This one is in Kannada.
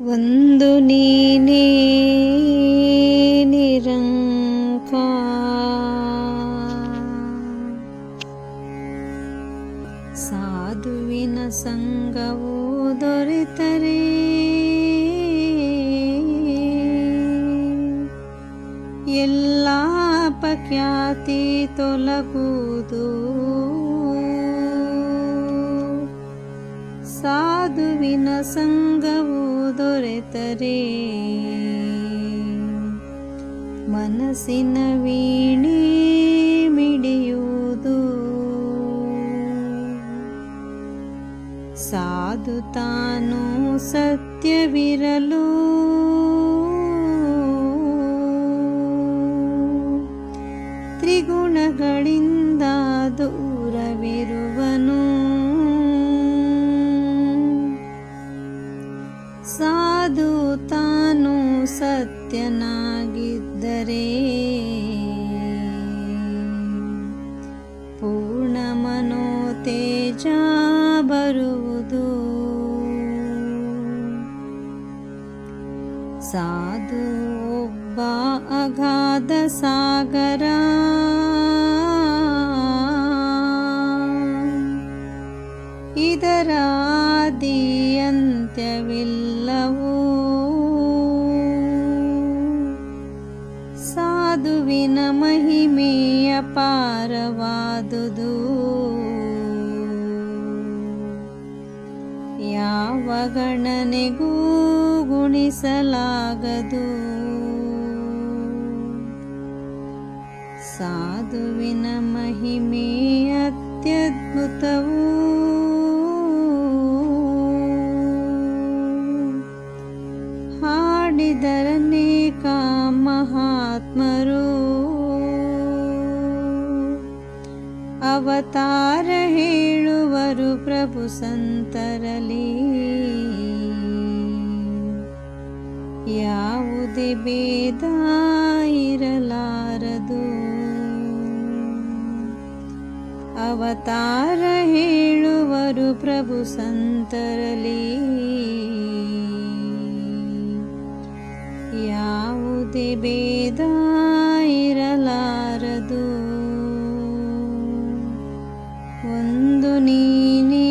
ಒಂದು ನೀನೇ ನಿರಂಕಾರ. ಸಾಧುವಿನ ಸಂಗವು ದೊರೆತರೆ. ಎಲ್ಲ ಪಖ್ಯಾತಿ ತೊಲಗುವುದು. ಸಾಧುವಿನ ಸಂಗವು ದೊರೆತರೆ. ಮನಸ್ಸಿನ ವೀಣೆ ಮಿಡಿಯುವುದು. ಸಾಧು ತಾನು ಸತ್ಯವಿರಲು. ತ್ರಿಗುಣಗಳಿಂದ ಸಾಧು ತಾನು ಸತ್ಯನಾಗಿದ್ದರೆ ಪೂರ್ಣ ಮನೋತೇಜ ಬರುವುದು ಸಾಧು ಒಬ್ಬ ಅಗಾಧ ಸಾಗರ ಇದರ ಆದಿ ಅಂತ್ಯವಿಲ್ಲವೂ ಸಾಧುವಿನ ಮಹಿಮೆಯ ಪಾರವಾದುದು. ಯಾವ ಗಣನೆಗೂ ಗುಣಿಸಲಾಗದು? ಸಾಧುವಿನ ಮಹಿಮೆ ಅತ್ಯದ್ಭುತವೂ ಮಹಾತ್ಮರು ಅವತಾರ ಹೇಳುವರು ಪ್ರಭು ಸಂತರಲಿ ಯಾವುದೇ ಭೇದ ಇರಲಾರದು. ಅವತಾರ ಹೇಳುವರು ಪ್ರಭು ಸಂತರಲಿ ತಿಬೇದ ಭೇದ ಇರಲಾರದು ಒಂದು ನೀನೆ